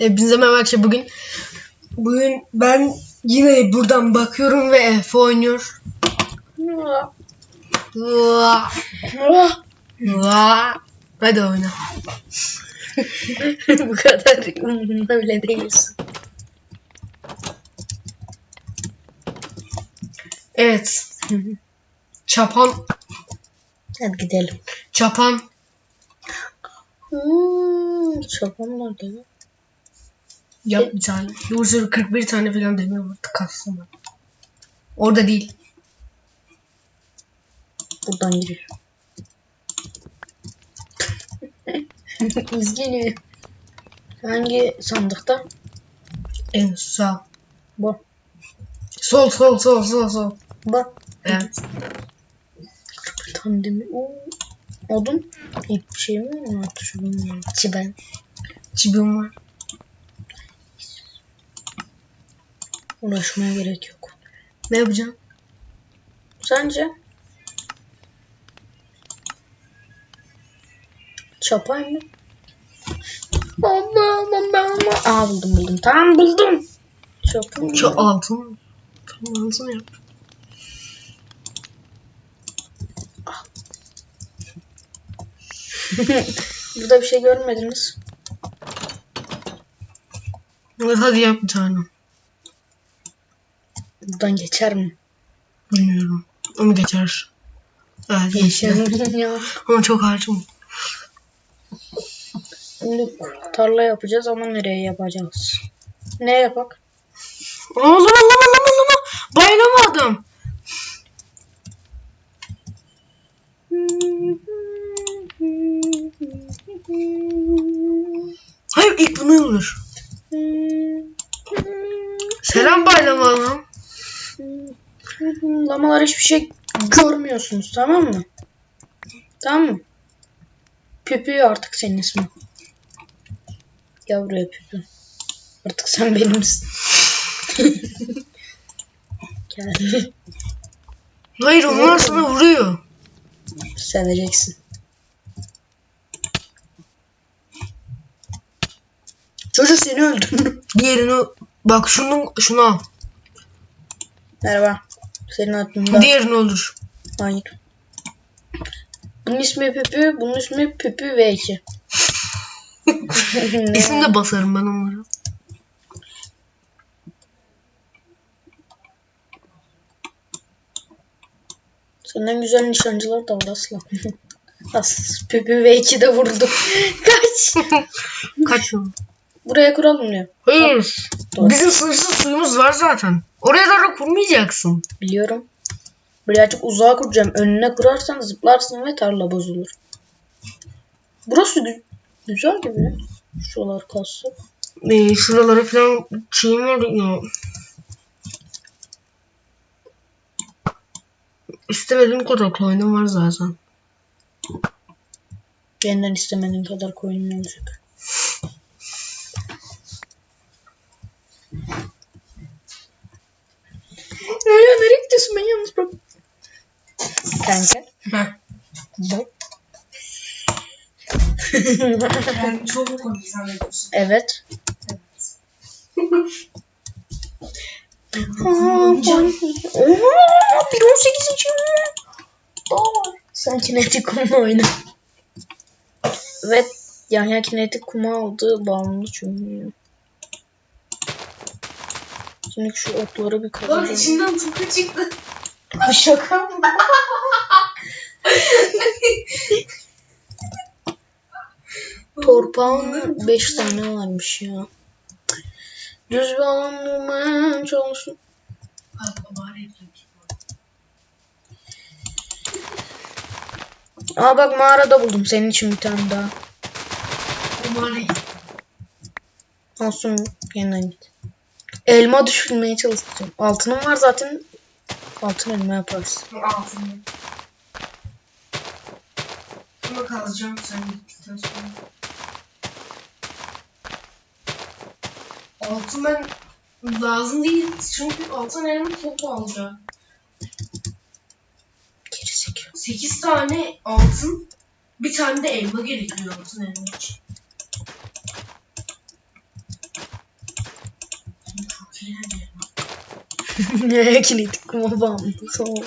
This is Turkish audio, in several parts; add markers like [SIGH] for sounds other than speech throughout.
Hepinize merhaba arkadaşlar. Bugün bugün ben yine buradan bakıyorum ve Efe oynuyor. Hadi oyna. [LAUGHS] Bu kadar umurumda bile değilsin. Evet. Çapan, Hadi gidelim. çapan. Hmm, çapan nerede? Yap bir tane. Yoksa 41 tane falan demiyorum artık kastım. Orada değil. Buradan giriyor. [LAUGHS] İzgini. Hangi sandıkta? En sağ. Bu. Sol sol sol sol sol. Bak. Evet. Tane demir. Oo. Odun. İlk şey mi? Artık şu bilmiyorum. Çiben. Çibim var. Uğraşmaya gerek yok. Ne yapacağım? Sence? Çapay mı? Ama ama ama. Aa buldum buldum. Tamam buldum. Çapay mı? Şu altın. Tamam altın yap. [LAUGHS] Burada bir şey görmediniz. Hadi yap bir tane. Buradan geçer mi? Bilmiyorum. Ama geçer. Evet geçer. Ya. Ama çok harcım. Şimdi tarla yapacağız ama nereye yapacağız? Ne yapak? Oğlum oğlum oğlum oğlum. Bayılamadım. Hayır ilk bunu olur. Selam baylamalım. Lamalar hiçbir şey görmüyorsunuz tamam mı? Tamam mı? Püpü artık senin ismin. Buraya Püpü. Artık sen benimsin. [LAUGHS] Gel. Hayır onlar sana vuruyor. Seveceksin. Çocuk seni öldürdü. Diğerini bak şunu şunu al. Merhaba. Senin adında. Diğerini öldür. Hayır. Bunun ismi Püpü, bunun ismi Püpü V2. Ne? [LAUGHS] İsim de basarım ben onlara. Senden güzel nişancılar da var asla. [LAUGHS] As, Püpü V2 de vurdu. [LAUGHS] Kaç. Kaç yıl? Buraya kuralım diyor. Hayır. Doğru. Bizim sınırsız suyumuz var zaten. Oraya da kurmayacaksın. Biliyorum. Birazcık uzağa kuracağım. Önüne kurarsan zıplarsın ve tarla bozulur. Burası gü- güzel gibi. Şuralar kası. Ee, şuralara falan şeyim var ya. İstemediğim kadar koynum var zaten. Benden istemediğin kadar koyun olacak. Nereye, nereye gidiyorsun ben yalnız bırak. Kanka. Heh. Bak. Yani çok mu komik zannediyorsun? Evet. Oha! 1.18 için Doğru. Sen kinetik kumla oyna. Evet. Yahya kinetik kuma aldı. Bağımlı çünkü. Şimdi şu otları bir Lan kazanalım. içinden tıkı çıktı. [LAUGHS] Şaka mı? [LAUGHS] Torpağın 5 tane varmış ya. Düz bir alan bulmaya çalışın. Aa bak mağarada buldum senin için bir tane daha. Olsun yeniden git. Elma düşürmeye çalışacağım. Altınım var zaten. Altın elma yaparız. Altını. Ama kalacağım sen gittikten sonra. Altın ben lazım değil çünkü altın elimi çok alacağım. Gerizekalı. 8 tane altın, bir tane de elma gerekiyor altın elma için. Ne kinetik kuma bağımlısı ol.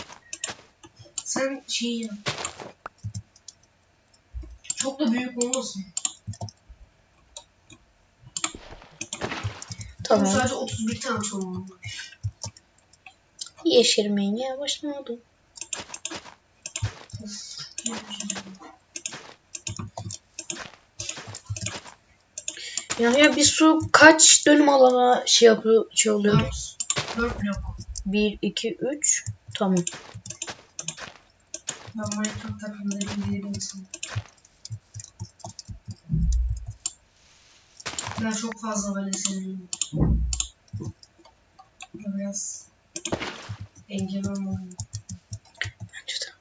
Sen şey yap. Çok da büyük olmasın. Tamam. Sadece 31 tane sorun var. Yeşermeye yavaşladım. Ya, ya bir su kaç dönüm alana şey yapıyor şey oluyor? 4, 4 blok. 1 2 3 tamam. Ben Minecraft takımında bildiğim insanım. Ben çok fazla böyle seviyorum. Biraz engel olmadım. Bence de.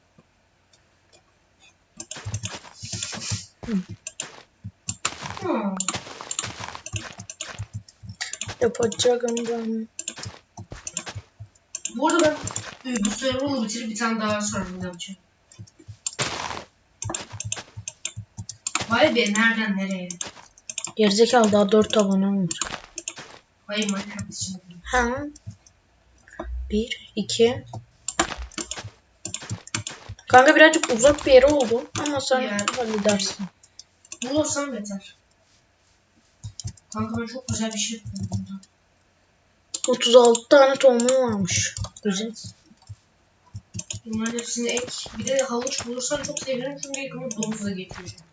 Hmm. Yapacağım ben. Bu arada ben e, bu server'ı bitirip bir tane daha server yapacağım. Vay be nereden nereye? Gerizekalı daha 4 abonem var. Hayır Minecraft için. Ha. 1 2 Kanka birazcık uzak bir yere oldu ama sen Yani. halledersin. Bulursam beter. Kanka ben çok güzel bir şey yapıyorum. 36 tane tohumum varmış. Güzel. Bunların hepsini ek. Bir de havuç bulursan çok sevinirim çünkü yakında domuz da getireceğim.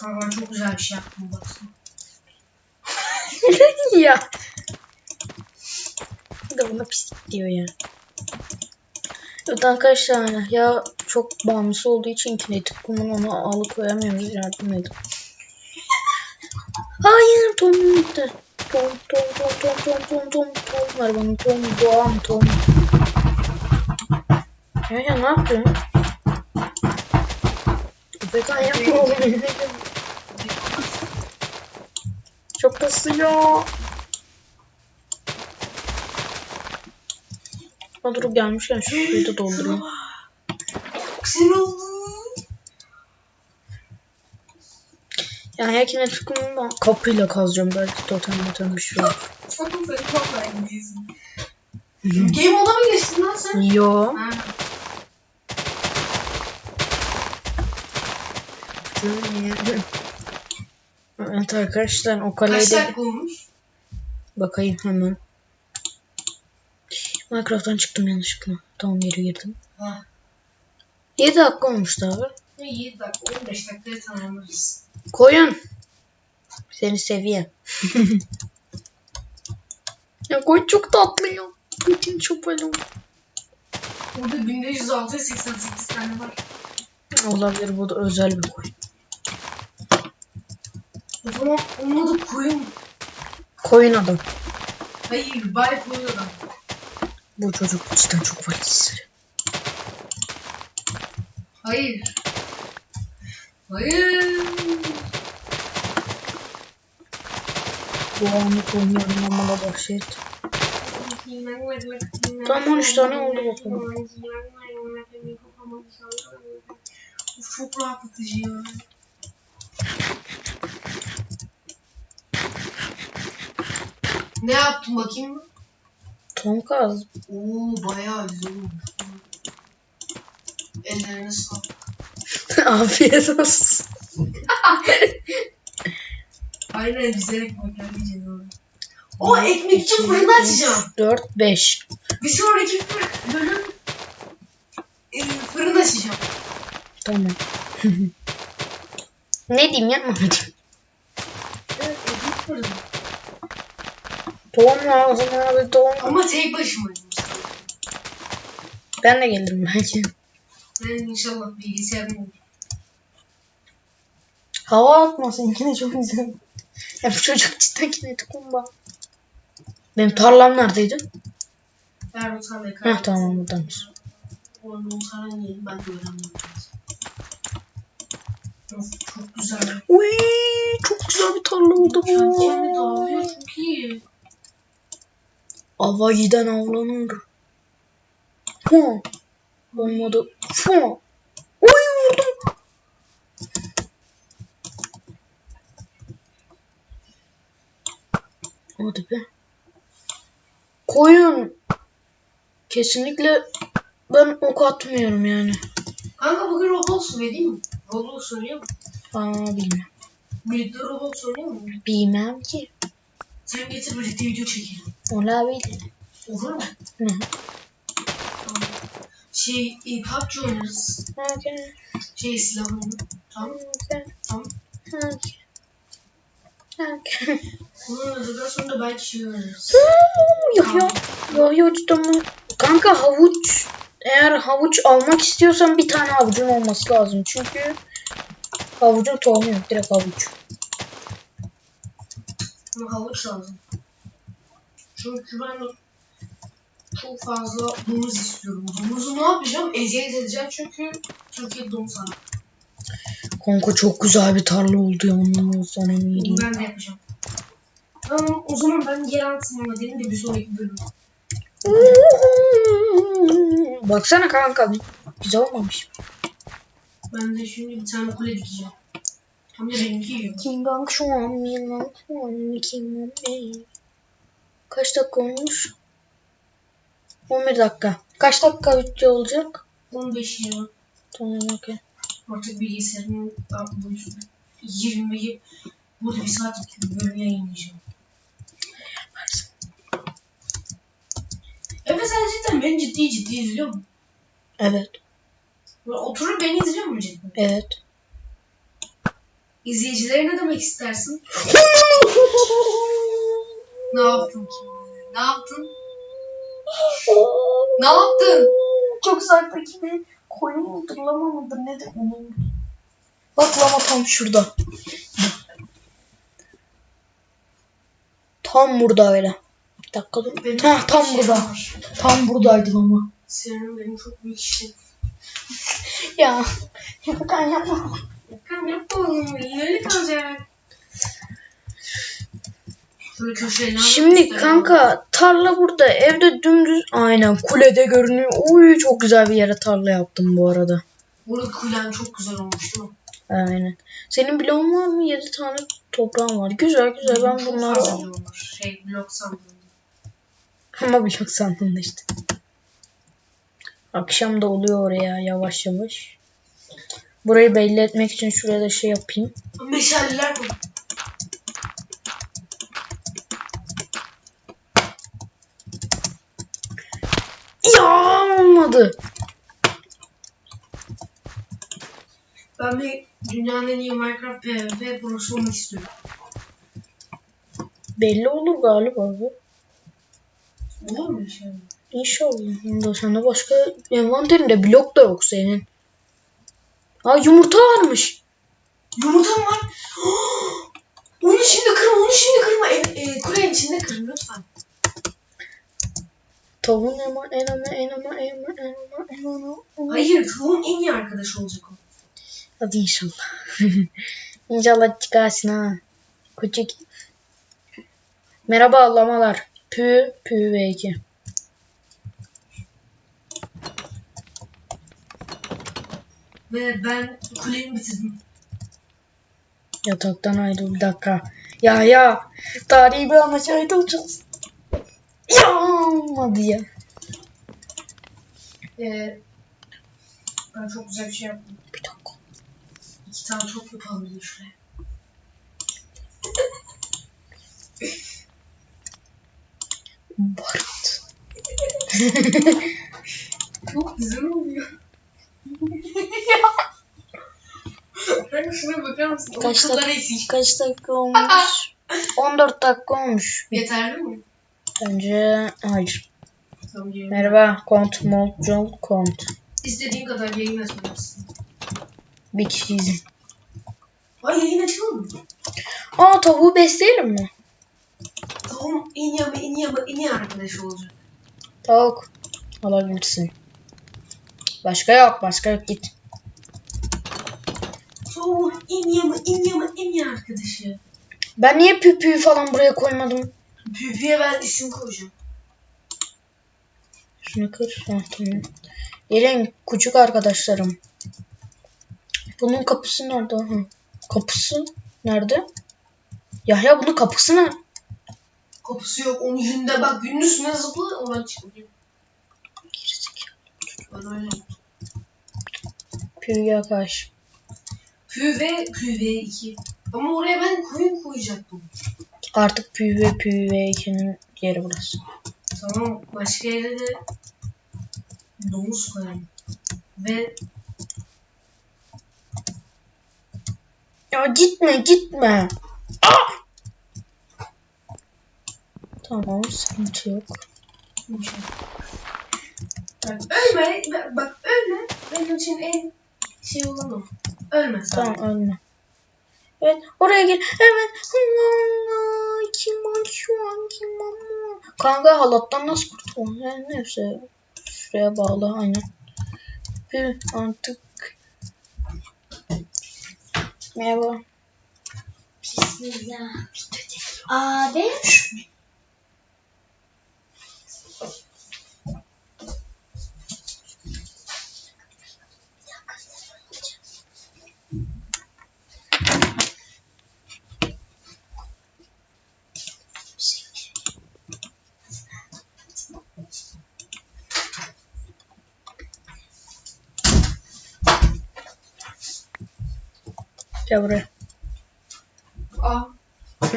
Kanka ben çok güzel bir şey yaptım baksana. [LAUGHS] ya. Bir de buna pislik diyor ya. Evet arkadaşlar ya çok bağımlısı olduğu için kinetik kumun onu alıkoyamıyoruz yardım edin. Hayır Tom gitti. Tom Tom Tom Tom Tom Tom Tom Tom ver bana Tom Doğan Tom. Ya ya ne yapıyorsun? Bekan yapma oğlum. Çok kasıyor. Ha dur gelmişken şu suyu da doldurayım. Güzel oldu. Yani ya kinetik kumunu kapıyla kazacağım belki totem motem bir şey olur. Çok güzel çok beğendiyiz. Game moda mı geçtin lan sen? Yo. Ha. Evet arkadaşlar o Kaç kaleyi de dakika olmuş? bakayım hemen. Minecraft'tan çıktım yanlışlıkla. Tamam geri girdim. Ha. 7 dakika olmuş abi. 7 dakika 15 dakikaya tamamlarız. Koyun. Seni seviyorum. [LAUGHS] ya koyun çok tatlı ya. Bütün çopalım. Burada 1588 tane var. Olabilir bu da özel bir koyun. O zaman onun adı koyun. Koyun adam. Hayır, bay koyun adam. Bu çocuk cidden çok valiz. Hayır. Hayır. Bu anı koyuyorum ama da bahşet. Tamam, 13 tane oldu bakalım. Uf, çok rahatlatıcı ya. Ne yaptın bakayım mı? Tom kaz. Oo bayağı güzel olmuş. Ellerine sağlık. [LAUGHS] Afiyet olsun. [LAUGHS] Aynen yiyeceğiz onu. O ekmek için fırını açacağım. 4, 5. Bir sonraki fır- bölüm e, fırın açacağım. Tamam. [LAUGHS] ne diyeyim yapma. Evet, ekmek fırını. Tohum lazım abi tohum. Ama tek başıma. Ben de gelirim belki. Ben inşallah bilgisayarım olur. Hava atmasın yine çok güzel. Ya bu çocuk cidden kinetik kumba. Benim tarlam neredeydi? Ver bu tarlayı Heh tamam buradaymış. Orada o tarlayı yedim ben de öğrenmem çok güzel. Uy çok güzel bir tarla oldu bu. dağılıyor çok iyi. Ava giden avlanır. Fu. Olmadı. Şu. Oy vurdum. Hadi be. Koyun. Kesinlikle ben ok atmıyorum yani. Kanka bugün Roblox vereyim mi? Roblox oynuyor mu? Aa bilmiyorum. Birlikte Roblox oynuyor mu? Bilmem ki. Sen getir birlikte video çekelim. Olabilir. Olur mu? Hı hı. Şey, e, PUBG oynarız. Okay. Şey silahını. Tamam. Okay. Tamam. Okay. Okay. Bunu oynadıktan sonra da belki şey oynarız. Yahya cidden mi? Kanka havuç. Eğer havuç almak istiyorsan bir tane havucun olması lazım. Çünkü havucun tohumu yok. Direkt havuç. Ama havuç lazım. Çünkü ben çok fazla domuz istiyorum. Domuzu ne yapacağım? Eziyet edeceğim çünkü Türkiye domuz var. Kanka çok güzel bir tarla oldu ya. Onu sana. Bunu ben de yapacağım. Tamam o zaman ben yer altına dedim de bir sonraki bölüm. Baksana kanka. Güzel olmamış. Ben de şimdi bir tane kule dikeceğim. Hem de benimki yiyor. King Kong şu an Milan şu an King Kong Kaç dakika olmuş? 11 dakika. Kaç dakika video olacak? 15 yıl. Tamam okey. Artık bilgisayarın boyutu 20'yi burada bir bir bölüm yayınlayacağım. Efe sen cidden beni ciddi ciddi izliyor musun? Evet. Oturup beni izliyor musun cidden? Evet. İzleyicilere ne demek istersin? [LAUGHS] Ne yaptın ki? Ne yaptın? Ne yaptın? Çok uzaktaki bir koyun mudur lama mıdır nedir onun? Bak lama tam şurada. Tam burada öyle. Bir dakika dur. Benim Ha, tam şey burada. var. Tam buradaydı lama. Senin benim çok büyük işim. Ya. Yapakan yapma. Kan yapma oğlum. Öyle kalacak. Şimdi kanka tarla burada. Evde dümdüz. Aynen kulede görünüyor. Uy çok güzel bir yere tarla yaptım bu arada. Burada kulen çok güzel olmuş değil mi? Aynen. Senin bloğun var mı? 7 tane toprağın var. Güzel güzel ben Çok bunları olmuş. Şey blok sandım. Ama blok sandın da işte. Akşam da oluyor oraya yavaş yavaş. Burayı belli etmek için şuraya da şey yapayım. Meşaleler koy. Olmadı. Ben bir dünyanın en iyi Minecraft PvP prosu olmak istiyorum. Belli olur galiba bu. Olur mu bir şey? İnşallah. Bunda sende başka envanterinde blok da yok senin. Aa yumurta varmış. Yumurtam var. [GASPS] Onun içinde kırma, onun içinde kırma. En, e, kulenin içinde kırın lütfen. Tavuğun ama en ama en ama en ama en ama en ama. Hayır, tavuğun en iyi arkadaşı olacak o. Hadi inşallah. [LAUGHS] inşallah çıkarsın ha. Küçük. Merhaba lamalar. Pü pü ve iki. Ve ben kuleyi bitirdim. Yataktan ayrıl bir dakika. Ya ya. Tarihi bir ana şahit olacağız. Ya olmadı ya. Ee, ben çok güzel bir şey yaptım. Bir dakika. İki tane top yapalım bir de şuraya. Barut. Çok güzel oluyor. Ben şuna bakar mısın? Kaç dakika, eksik. kaç dakika olmuş? [LAUGHS] 14 dakika olmuş. Yeterli mi? Bence hayır. Tamam, yayın. Merhaba. Kont, Molcol, Kont. İstediğin kadar yayın açabilirsin. Bir kişi izin. Ay yayın açalım mı? Aa tavuğu besleyelim mi? Tavuğum en iyi ama en iyi ama en iyi arkadaşı olacak. Tavuk. Alabilirsin. Başka yok. Başka yok. Git. Tavuğum en iyi ama en iyi ama en iyi arkadaşı. Ben niye püpüğü falan buraya koymadım? Püpü'ye ben isim koyacağım. Şunu kır. Ha, tamam. Gelin küçük arkadaşlarım. Bunun kapısı nerede? Ha. Kapısı nerede? Yahya bunun kapısı ne? Kapısı yok. Onun yüzünde bak günün üstüne zıpla oradan çıkıyor. Ben öyle. Pürge karşı. PV, PV2. Ama oraya ben koyun koyacaktım. Artık PvP PvE2'nin yeri burası. Tamam başka yere de domuz koyalım. Ve Ya gitme gitme. Ah! Tamam sıkıntı yok. bak ölme, bak ölme. Benim için en şey olan o. Ölme sen. Tamam ölme. Evet oraya gir. Evet. Kim var şu an kim var? Kanka halattan nasıl kurtulalım? Yani neyse. Şuraya bağlı aynen. Bir artık. Merhaba. Bismillah. Abi. Gel buraya. Aa. [LAUGHS]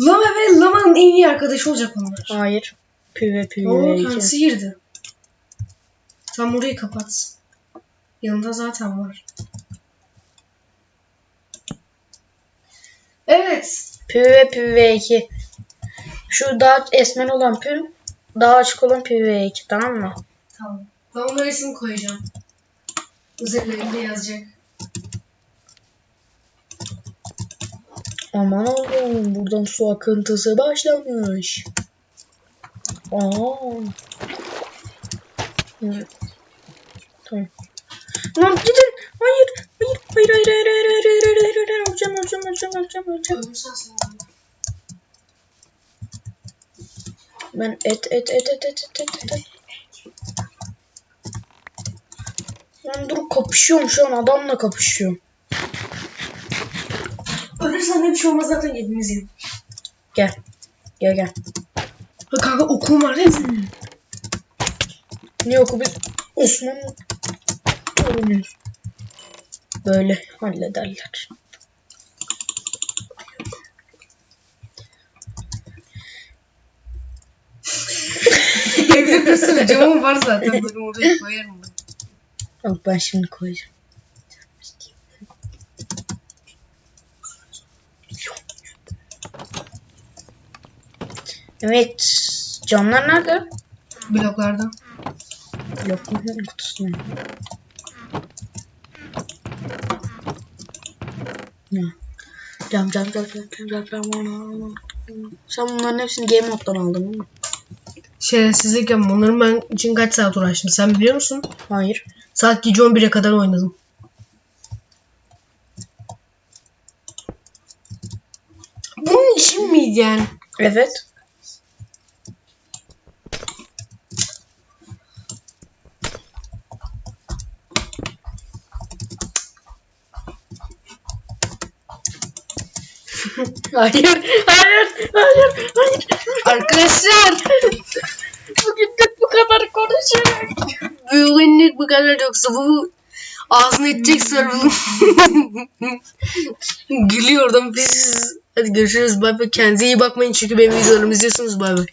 Lama ve Lama'nın en iyi arkadaşı olacak onlar. Hayır. PvP Oo PvE2. kendisi girdi. Tam orayı kapat. Yanında zaten var. Evet. PvP PvE2. Şu daha esmer olan püm, daha açık olan PvE2 tamam mı? Tamam. Ben onlara isim koyacağım. Üzerlerinde yazacak. Aman Allah'ım buradan su akıntısı başlamış. Aa. Tamam. Lan gidin. Hayır. Hayır. Hayır hayır hayır hayır hayır hayır hayır hayır hayır öleceğim öleceğim öleceğim öleceğim öleceğim. Ben et et et et et et et et. Lan dur kapışıyorum şu an adamla kapışıyorum. Ölürsen de bir şey olmaz zaten hepimiz yedik. Gel. Gel gel. Ha kanka okum var mi? Ne oku biz Osmanlı öğreniyoruz. Böyle hallederler. Evde kursana camım var zaten. Böyle oraya koyarım ben. Ben şimdi koyacağım. Evet. Camlar nerede? Bloklardan. Lokmanın kutusunda. Ne? Cam cam cam cam cam cam cam cam Sen bunların hepsini game moddan aldın değil mi? Şerefsizlik yapma. Onların ben için kaç saat uğraştım. Sen biliyor musun? Hayır. Saat gece 11'e kadar oynadım. Bunun için miydi yani? Evet. Hayır, hayır, hayır, hayır. Arkadaşlar Bugünlük bu kadar konuşuyorum. bugünlük bu kadar yoksa bu ağzını edecek sorun. Gülüyor oradan biz. Hadi görüşürüz. Bay bay. Kendinize iyi bakmayın çünkü benim videolarımı izliyorsunuz. Bay bay.